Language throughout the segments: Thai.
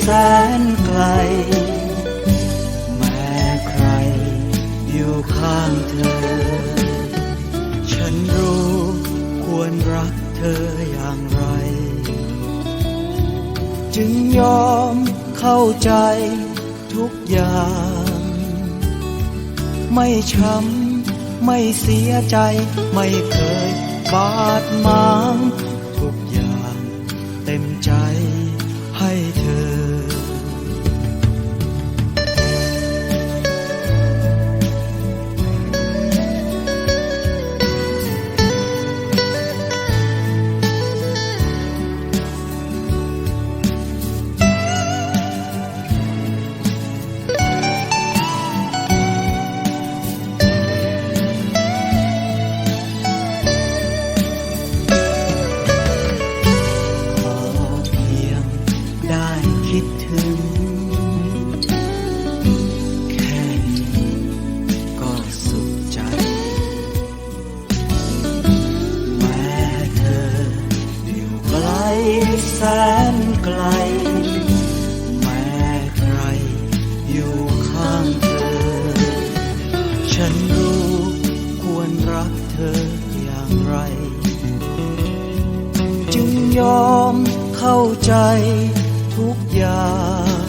แสนไกล แม้ใครอยู่ข้างเธอ ฉันรู้ควรรักเธออย่างไร จึงยอมเข้าใจทุกอย่าง ไม่ช้ำไม่เสียใจไม่เคยบาดหมา ฉันรู้ควรรักเธออย่างไร จึงยอมเข้าใจทุกอย่าง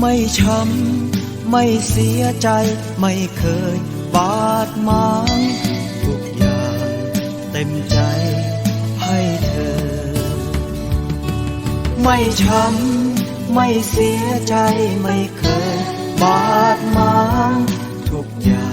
ไม่ช้ำไม่เสียใจไม่เคยบาดหมางทุกอย่างเต็มใจให้เธอ ไม่ช้ำไม่เสียใจไม่เคยบาด ทุกอย่าง